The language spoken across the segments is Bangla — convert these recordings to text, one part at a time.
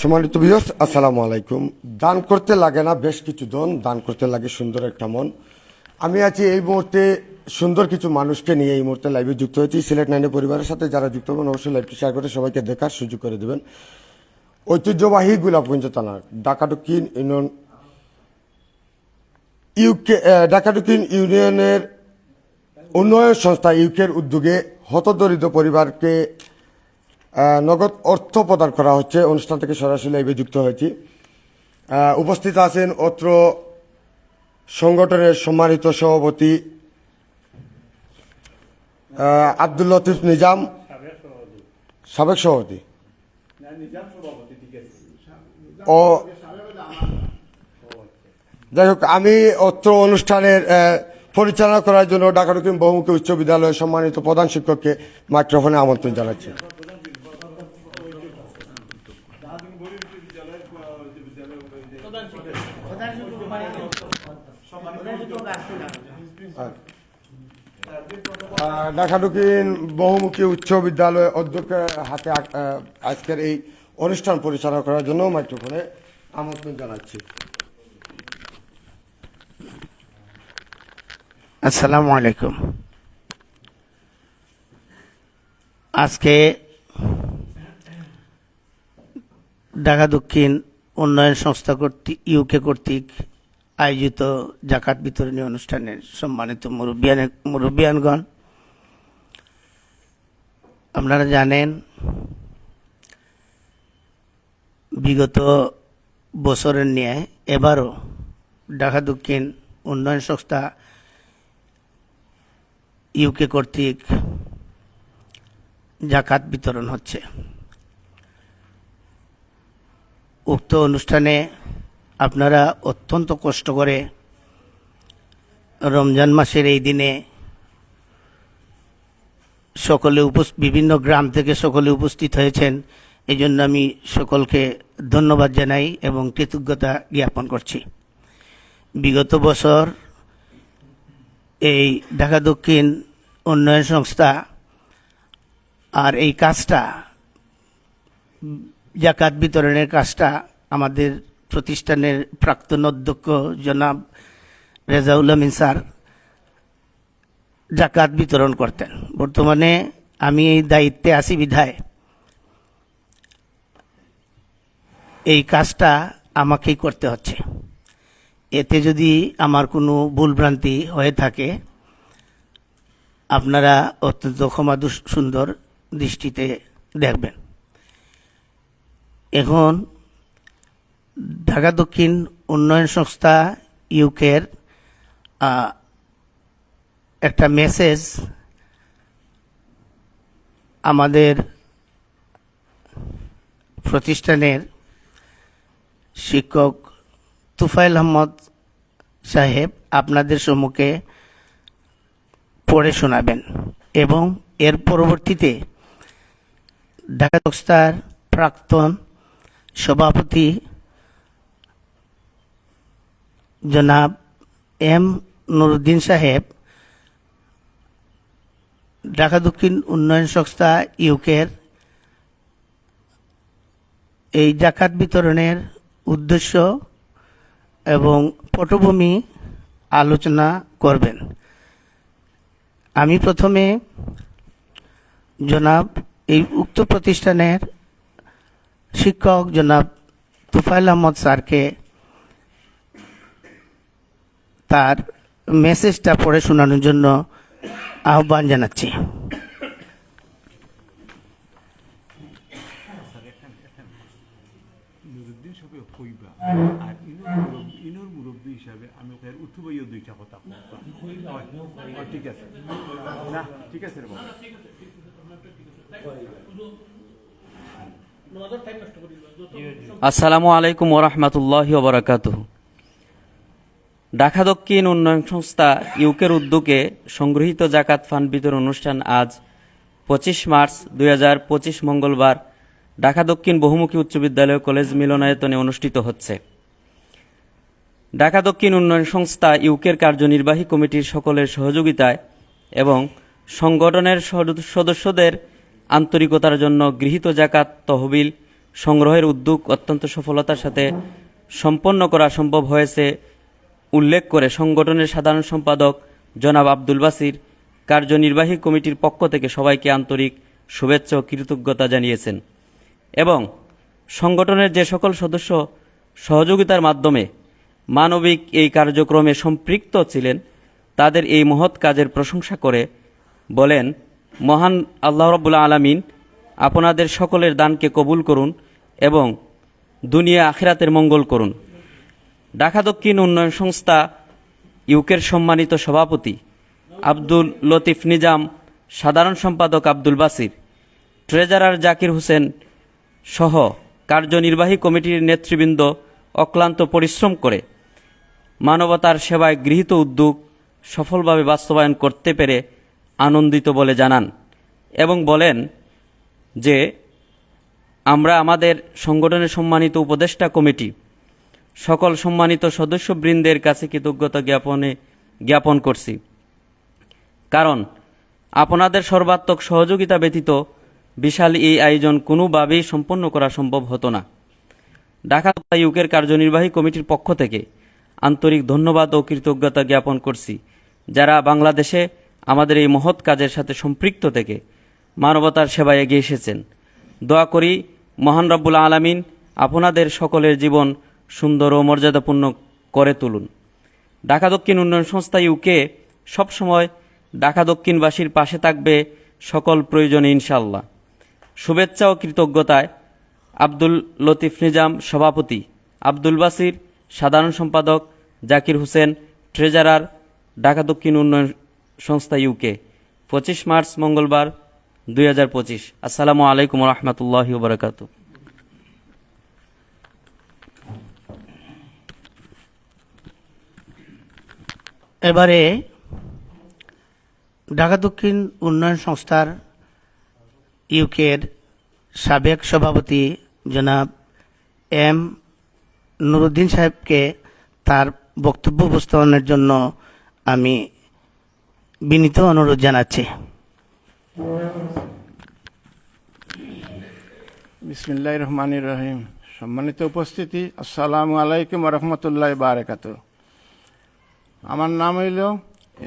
সম্মানিত বিয়স আসসালামু আলাইকুম। দান করতে লাগে না, বেশ কিছু জন দান করতে লাগে সুন্দর একটা মন। আমি আছি এই মুহূর্তে সুন্দর কিছু মানুষকে নিয়ে এই মুহূর্তে লাইভে যুক্ত হয়েছি। সিলেট নাইনের পরিবারের সাথে যারা যুক্ত হবেন, অবশ্যই লাইভটি শেয়ার করে সবাইকে দেখার সুযোগ করে দেবেন। ঐতিহ্যবাহী গোলাপগঞ্জ থানা ডাকাডুকিন ইউনিয়ন ইউকে ডাকাডুকিন ইউনিয়নের উন্নয়ন সংস্থা ইউকের উদ্যোগে হতদরিদ্র পরিবারকে নগদ অর্থ প্রদান করা হচ্ছে। অনুষ্ঠান থেকে সরাসরি লাইভে যুক্ত হয়েছি। উপস্থিত আছেন অত্র সংগঠনের সম্মানিত সভাপতি আব্দুল লতিফ নিজাম। সাবেক সভাপতি। ও যাই হোক আমি অত্র অনুষ্ঠানের পরিচালনা করার জন্য ঢাকা বহুমুখী উচ্চ বিদ্যালয়ের সম্মানিত প্রধান শিক্ষককে মাইক্রোফোনে আমন্ত্রণ জানাচ্ছি। ঢাকা দক্ষিণ বহুমুখী উচ্চ বিদ্যালয় অধ্যক্ষের হাতে আজকের এই অনুষ্ঠান পরিচালনা করার জন্য মাইক্রোফোনে আমন্ত্রণ জানাচ্ছি। আসসালামু আলাইকুম। আজকে ঢাকা দক্ষিণ উন্নয়ন সংস্থা কর্তৃক ইউকে কর্তৃক আয়োজিত জাকাত বিতরণী অনুষ্ঠানের সম্মানিত মুরব্বিয়ান মুরব্বিয়ানগণ আপনারা জানেন, বিগত বছরের নিয়ে এবারও ঢাকা দক্ষিণ উন্নয়ন সংস্থা ইউকে কর্তৃক জাকাত বিতরণ হচ্ছে। উক্ত অনুষ্ঠানে আপনারা অত্যন্ত কষ্ট করে রমজান মাসের এই দিনে সকলে বিভিন্ন গ্রাম থেকে সকলে উপস্থিত হয়েছেন। এই জন্য আমি সকলকে ধন্যবাদ জানাই এবং কৃতজ্ঞতা জ্ঞাপন করছি। বিগত বছর এই ঢাকা দক্ষিণ উন্নয়ন সংস্থা আর এই কাজটা, জাকাত বিতরণের কাজটা আমাদের প্রতিষ্ঠানের প্রাক্তন অধ্যক্ষ জনাব রেজাউল আমিন স্যার জাকাত বিতরণ করতেন। বর্তমানে আমি এই দায়িত্বে আছি বিধায়। এই কাজটা আমাকেই করতে হচ্ছে। এতে যদি আমার কোনো ভুলভ্রান্তি হয়ে থাকে, আপনারা অত্যন্ত ক্ষমা সুন্দর দৃষ্টিতে দেখবেন। এখন ঢাকা দক্ষিণ উন্নয়ন সংস্থা ইউকের একটা মেসেজ আমাদের প্রতিষ্ঠানের শিক্ষক তুফাইল আহমদ সাহেব আপনাদের সম্মুখে পড়ে শোনাবেন এবং এর পরবর্তীতে ঢাকা সংস্থার প্রাক্তন সভাপতি জনাব এম নুরুদ্দিন সাহেব ঢাকা দক্ষিণ উন্নয়ন সংস্থা ইউকের এই জাকাত বিতরণের উদ্দেশ্য এবং পটভূমি আলোচনা করবেন। আমি প্রথমে জনাব, এই উক্ত প্রতিষ্ঠানের শিক্ষক জনাব তুফাইল আহমদ স্যারকে তার মেসেজটা পড়ে শোনানোর জন্য আহ্বান জানাচ্ছি। হিসাবে আমি ঠিক আছে ঠিক আছে আসসালামু আলাইকুম ওরহমতুল্লাহ ওবরাকাত ঢাকা দক্ষিণ উন্নয়ন সংস্থা ইউকের উদ্যোগে সংগৃহীত জাকাত ফান্ড বিতরণ অনুষ্ঠান আজ পঁচিশ মার্চ দুই হাজার পঁচিশ মঙ্গলবার ঢাকা দক্ষিণ বহুমুখী উচ্চ বিদ্যালয় কলেজ মিলনায়তনে অনুষ্ঠিত হচ্ছে। ঢাকা দক্ষিণ উন্নয়ন সংস্থা ইউকের কার্যনির্বাহী কমিটির সকলের সহযোগিতায় এবং সংগঠনের সদ- সদস্যদের আন্তরিকতার জন্য গৃহীত জাকাত তহবিল সংগ্রহের উদ্যোগ অত্যন্ত সফলতার সাথে সম্পন্ন করা সম্ভব হয়েছে উল্লেখ করে সংগঠনের সাধারণ সম্পাদক জনাব আব্দুল বাসির কার্যনির্বাহী কমিটির পক্ষ থেকে সবাইকে আন্তরিক শুভেচ্ছা ও কৃতজ্ঞতা জানিয়েছেন এবং সংগঠনের যে সকল সদস্য সহযোগিতার মাধ্যমে মানবিক এই কার্যক্রমে সম্পৃক্ত ছিলেন, তাদের এই মহৎ কাজের প্রশংসা করে বলেন, মহান আল্লাহ রব্বুল আলমিন আপনাদের সকলের দানকে কবুল করুন এবং দুনিয়া আখিরাতের মঙ্গল করুন। ঢাকা দক্ষিণ উন্নয়ন সংস্থা, ইউকের সম্মানিত সভাপতি আব্দুল লতিফ নিজাম, সাধারণ সম্পাদক আব্দুল বাসির, ট্রেজারার জাকির হোসেন সহ কার্যনির্বাহী কমিটির নেতৃবৃন্দ অক্লান্ত পরিশ্রম করে মানবতার সেবায় গৃহীত উদ্যোগ সফলভাবে বাস্তবায়ন করতে পেরে আনন্দিত বলে জানান এবং বলেন যে, আমরা আমাদের সংগঠনের সম্মানিত উপদেষ্টা কমিটি সকল সম্মানিত সদস্যবৃন্দের কাছে কৃতজ্ঞতা জ্ঞাপনে জ্ঞাপন করছি। কারণ আপনাদের সর্বাত্মক সহযোগিতা ব্যতীত বিশাল এই আয়োজন কোনোভাবেই সম্পন্ন করা সম্ভব হতো না। ঢাকা ইউকের কার্যনির্বাহী কমিটির পক্ষ থেকে আন্তরিক ধন্যবাদ ও কৃতজ্ঞতা জ্ঞাপন করছি, যারা বাংলাদেশে আমাদের এই মহৎ কাজের সাথে সম্পৃক্ত থেকে মানবতার সেবায় এগিয়ে এসেছেন। দোয়া করি মহান রব্বুল আলামিন আপনাদের সকলের জীবন সুন্দর ও মর্যাদাপূর্ণ করে তুলুন। ঢাকা দক্ষিণ উন্নয়ন সংস্থা ইউকে সবসময় ঢাকা দক্ষিণবাসীর পাশে থাকবে সকল প্রয়োজনে ইনশাল্লাহ শুভেচ্ছা ও কৃতজ্ঞতায় আব্দুল লতিফ নিজাম সভাপতি, আব্দুল বাসির সাধারণ সম্পাদক জাকির হোসেন, ট্রেজারার ঢাকা দক্ষিণ উন্নয়ন সংস্থা ইউকে পঁচিশ মার্চ মঙ্গলবার দুই হাজার পঁচিশ। আসসালামু আলাইকুম রহমতুল্লাহ বারকাতু এবারে ঢাকা দক্ষিণ উন্নয়ন সংস্থার ইউকের সাবেক সভাপতি জনাব এম নুরুদ্দিন সাহেবকে তার বক্তব্য উপস্থাপনের জন্য আমি বিনীত অনুরোধ জানাচ্ছি। বিসমিল্লাহ রহমানির রহিম। সম্মানিত উপস্থিতি, আসসালামু আলাইকুম রহমতুল্লাহ বারাকাত আমার নাম হইল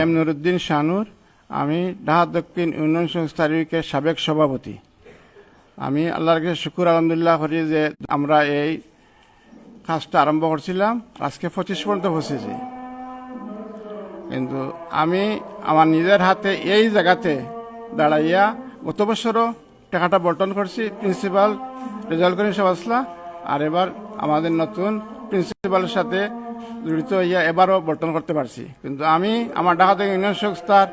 এম নুরুদ্দিন শানুর। আমি ঢাকা দক্ষিণ উন্নয়ন সংস্থার সাবেক সভাপতি। আমি আল্লাহর কাছে শুকুর, আলহামদুলিল্লাহ করি যে আমরা এই কাজটা আরম্ভ করছিলাম। আজকে পঁচিশ পর্যন্ত বসেছি। কিন্তু আমি আমার নিজের হাতে এই জায়গাতে দাঁড়াইয়া গত বছরও টাকাটা বন্টন করছি। প্রিন্সিপাল রেজাল্ট করিম সাবাসলা আর এবার আমাদের নতুন প্রিন্সিপালের সাথে জড়িত হইয়া এবারও বন্টন করতে পারছি। কিন্তু আমি, আমার ঢাকা থেকে ইউনিয়ন সংস্থার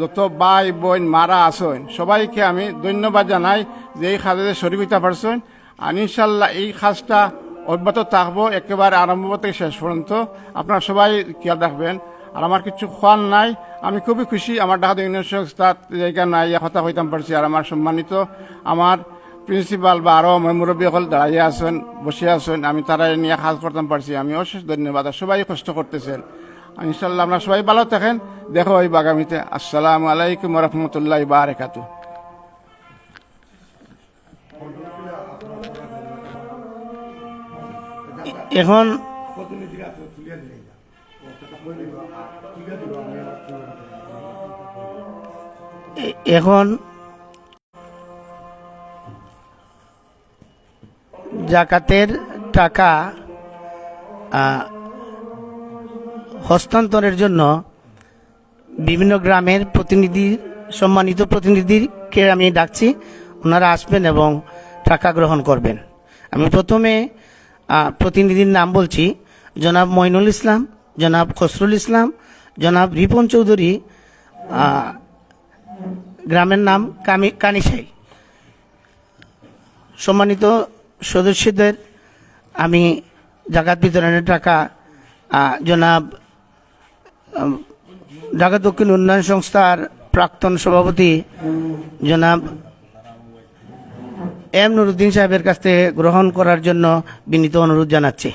যত ভাই, বোন, মারা আসেন সবাইকে আমি ধন্যবাদ জানাই যে এই কাজে শরীর হইতে পারছেন। আর ইনশাল্লাহ এই কাজটা অব্যাহত থাকব একেবারে আরম্ভ থেকে শেষ পর্যন্ত। আপনারা সবাই খেয়াল রাখবেন। আর আমার কিছু খোয়ার নাই। আমি খুবই খুশি আমার ঢাকা ইউনিয়ন সংস্থা জায়গা নাই কথা হইতাম পারছি। আর আমার সম্মানিত, আমার প্রিন্সিপাল বা আরও মুরব্বী সকল দাঁড়িয়ে আছেন বসে আছেন, আমি তারা নিয়ে কাজ করতাম, পারছি। আমি অশেষ ধন্যবাদ, আর সবাই কষ্ট করতেছেন। ইনশাল্লাহ আমরা সবাই ভালো থাকেন। দেখো ওই আগামীতে। আসসালামু আলাইকুম রহমতুল্লাহ বারেকাতু এখন এখন জাকাতের টাকা হস্তান্তরের জন্য বিভিন্ন গ্রামের প্রতিনিধি, সম্মানিত প্রতিনিধিকে আমি ডাকছি, ওনারা আসবেন এবং টাকা গ্রহণ করবেন। আমি প্রথমে প্রতিনিধির নাম বলছি, জনাব মইনুল ইসলাম, জনাব খসরুল ইসলাম, জনাব রিপন চৌধুরী গ্রামের নাম কামি কানিসাই সম্মানিত সদস্যদের, আমি জাকাত বিতরণের টাকা জনাব ঢাকা দক্ষিণ উন্নয়ন সংস্থার প্রাক্তন সভাপতি জনাব এম নুরুদ্দিন সাহেবের কাছ থেকে গ্রহণ করার জন্য বিনীত অনুরোধ জানাচ্ছি।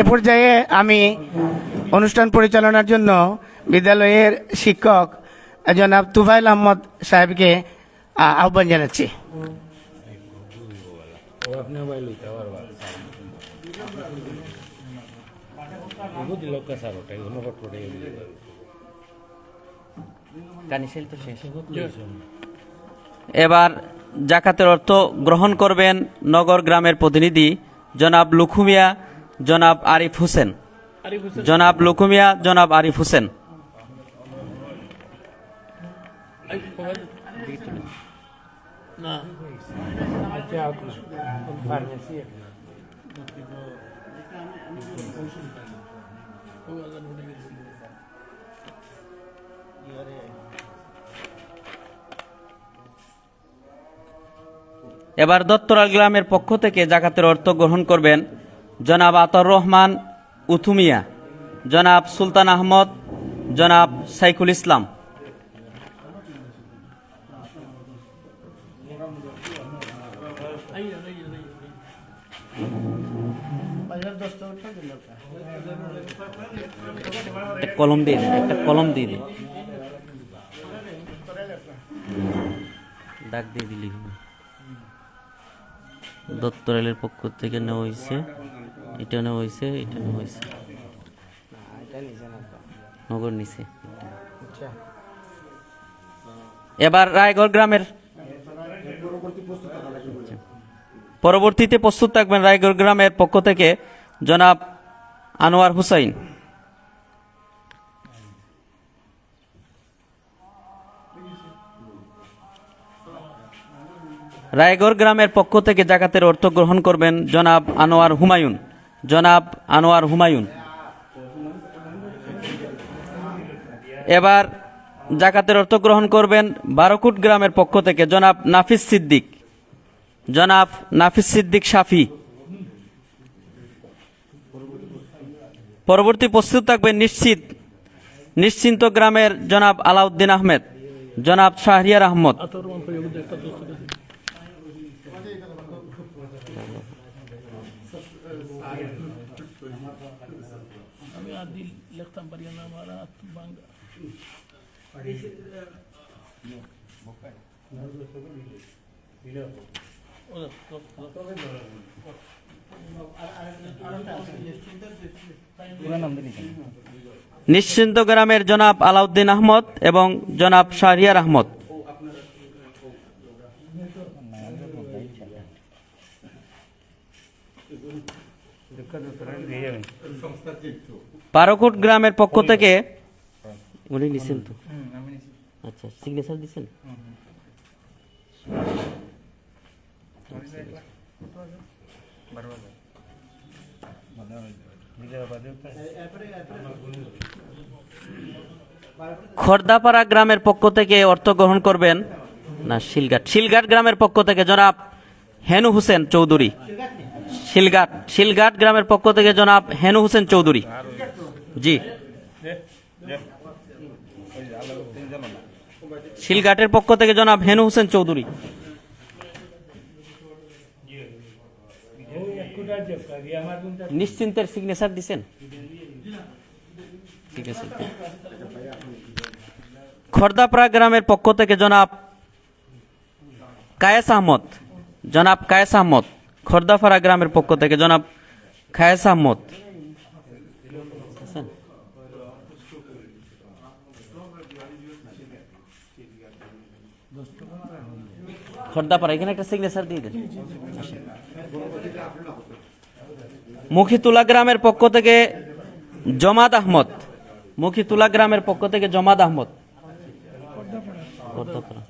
এ পর্যায়ে আমি অনুষ্ঠান পরিচালনার জন্য বিদ্যালয়ের শিক্ষক জনাব তুফাইল আহমদ সাহেবকে আহ্বান জানাচ্ছি। এবার জাকাতের অর্থ গ্রহণ করবেন নগর গ্রামের প্রতিনিধি জনাব লুখুমিয়া জনাব আরিফ হোসেন। জনাব লুকুমিয়া জনাব আরিফ হোসেন। এবার দত্তরাল গ্রামের পক্ষ থেকে জাকাতের অর্থ গ্রহণ করবেন জনাব আতর রহমান উথুমিয়া, জনাব সুলতান আহমদ, জনাব সাইকুল ইসলাম কলম দিয়ে একটা কলম দিয়ে দিন ডাক দিয়ে দিলি। দত্ত রেলের পক্ষ থেকে নেওয়া হয়েছে। এটা নেওয়া হয়েছে, এটা নেওয়া হয়েছে। নগর এবার রায়গড় গ্রামের পরবর্তীতে প্রস্তুত থাকবেন রায়গড় গ্রামের পক্ষ থেকে জনাব আনোয়ার হুসাইন। রায়গড় গ্রামের পক্ষ থেকে জাকাতের অর্থ গ্রহণ করবেন জনাব আনোয়ার হুমায়ুন। জনাব আনোয়ার হুমায়ুন। এবার জাকাতের অর্থ গ্রহণ করবেন বারকুট গ্রামের পক্ষ থেকে জনাব নাফিস সিদ্দিক। জনাব নাফিস সিদ্দিক সাফি পরবর্তী প্রস্তুত থাকবেন নিশ্চিত, নিশ্চিন্ত গ্রামের জনাব আলাউদ্দিন আহমেদ, জনাব শাহরিয়ার আহমদ। নিশ্চিন্ত গ্রামের জনাব আলাউদ্দিন আহমদ এবং জনাব শাহরিয়ার আহমদ। পারকুট গ্রামের পক্ষ থেকে উনি নিছেন তো? আচ্ছা সিগনেচার দিচ্ছেন খর্দাপাড়া গ্রামের পক্ষ থেকে অর্থ গ্রহণ করবেন না শিলঘাট। শিলঘাট গ্রামের পক্ষ থেকে জনাব হেনু হোসেন চৌধুরী। শিলঘাট শিলঘাট গ্রামের পক্ষ থেকে জনাব হেনু হোসেন চৌধুরী। জি। শিলঘাটের পক্ষ থেকে জনাব হেনু হোসেন চৌধুরী। নিশ্চিন্তের সিগনেচার দিছেন? ঠিক আছে। খর্দাপাড়া গ্রামের পক্ষ থেকে জনাব কায়েস আহমদ। জনাব কায়েস আহমদ। খর্দাপাড়া গ্রামের পক্ষ থেকে জনাব কায়েস আহমদ। এখানে একটা সিগনেচার মুখিতুলা গ্রামের পক্ষ থেকে জমাদ আহমদ। মুখিতুলা গ্রামের পক্ষ থেকে জমাদ আহমদ। খর্দাপাড়া।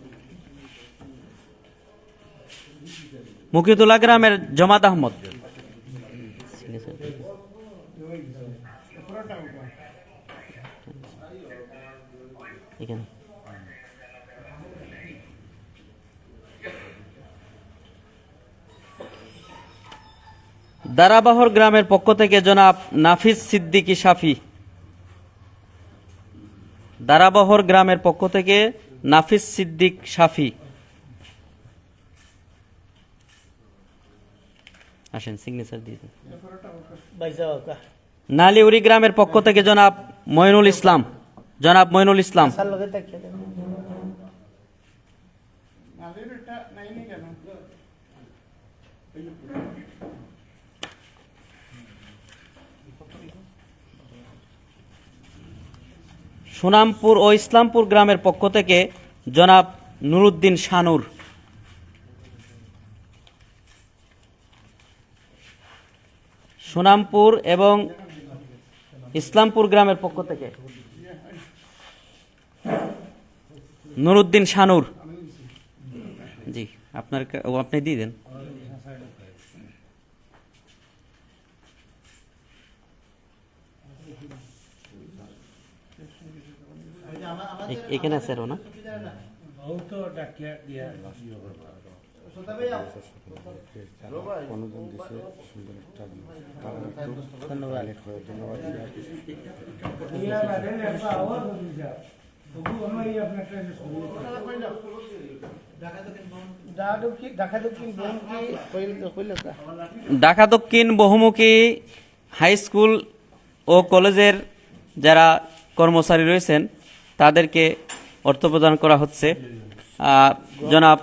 মুকিতুলা গ্রামের জমাত আহমদ। দারাবাহর গ্রামের পক্ষ থেকে জনাব নাফিস সিদ্দিকী সাফি দারাবাহর গ্রামের পক্ষ থেকে নাফিস সিদ্দিক সাফি আসেন সিগনেচার দিয়ে দিন। নালিউরি গ্রামের পক্ষ থেকে জনাব মইনুল ইসলাম। জনাব মইনুল ইসলাম। সুনামপুর ও ইসলামপুর গ্রামের পক্ষ থেকে জনাব নুরুদ্দিন শানুর। সুনামপুর এবং ইসলামপুর গ্রামের পক্ষ থেকে। নুরুদ্দিন শানুর। জি, আপনার ও আপনি দিয়ে দেন। এখানে আছে না? অনুদান সুন্দর একটা ধন্যবাদ ঢাকা দক্ষিণ বহুমুখী হাই স্কুল ও কলেজের যারা কর্মচারী রয়েছেন, তাদেরকে অর্থ প্রদান করা হচ্ছে। জনাব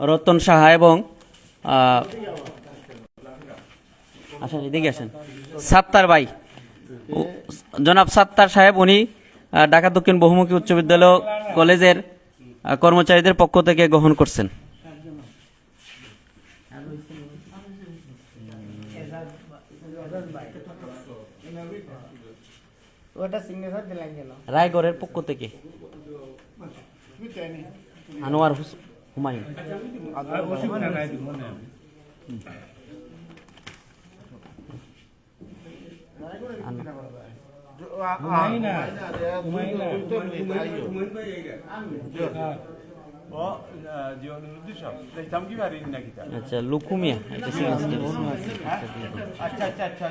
রতন সাহা এবং আসেন এদিকে আসেন। সাত্তার ভাই। জনাব সাত্তার সাহেব উনি ঢাকা দক্ষিণ বহুমুখী উচ্চ বিদ্যালয় কলেজের কর্মচারীদের পক্ষ থেকে গ্রহণ করছেন। রায়গড়ের পক্ষ থেকে। আনোয়ার হুমায়ুন আচ্ছা লুকুমিয়া। আচ্ছা আচ্ছা আচ্ছা।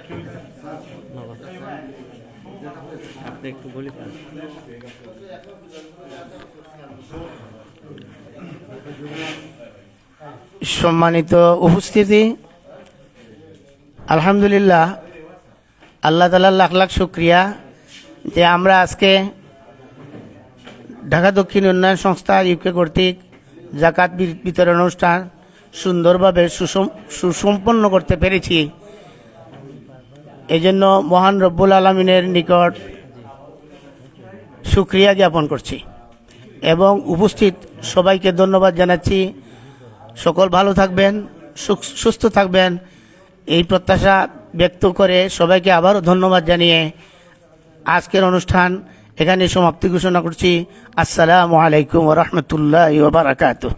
আপনি একটু বলি সম্মানিত উপস্থিতি, আলহামদুলিল্লাহ, আল্লাহ তালার লাখ লাখ শুক্রিয়া যে আমরা আজকে ঢাকা দক্ষিণ উন্নয়ন সংস্থা ইউকে কর্তৃক জাকাত বিতরণ অনুষ্ঠান সুন্দরভাবে সুসম সুসম্পন্ন করতে পেরেছি। এই জন্য মহান রব্বুল আলমিনের নিকট সুক্রিয়া জ্ঞাপন করছি এবং উপস্থিত সবাইকে ধন্যবাদ জানাচ্ছি। সকল ভালো থাকবেন সুস্থ থাকবেন। এই প্রত্যাশা ব্যক্ত করে সবাইকে আবারও ধন্যবাদ জানিয়ে আজকের অনুষ্ঠান এখানে সমাপ্তি ঘোষণা করছি। আসসালামু আলাইকুম রহমতুল্লাহ বারাকাতুহ।